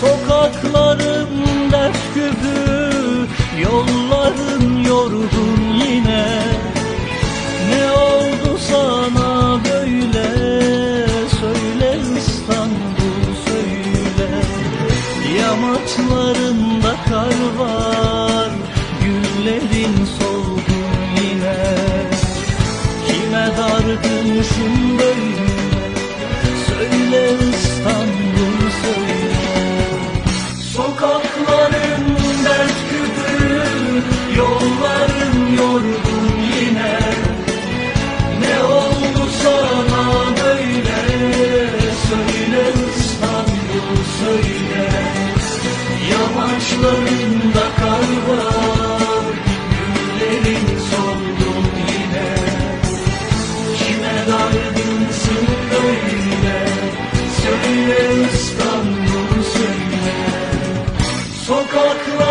Sokakların dert küpü Yolların yorgun yine. Ne oldu sana böyle? Söyle İstanbul söyle. Yamaçlarında kar var Güllerin solgun yine. Kime dargınsın böyle Yamaçlarında kar var Güllerin solgun yine. Kime dargınsın böyle Söyle İstanbul söyle. Sokaklar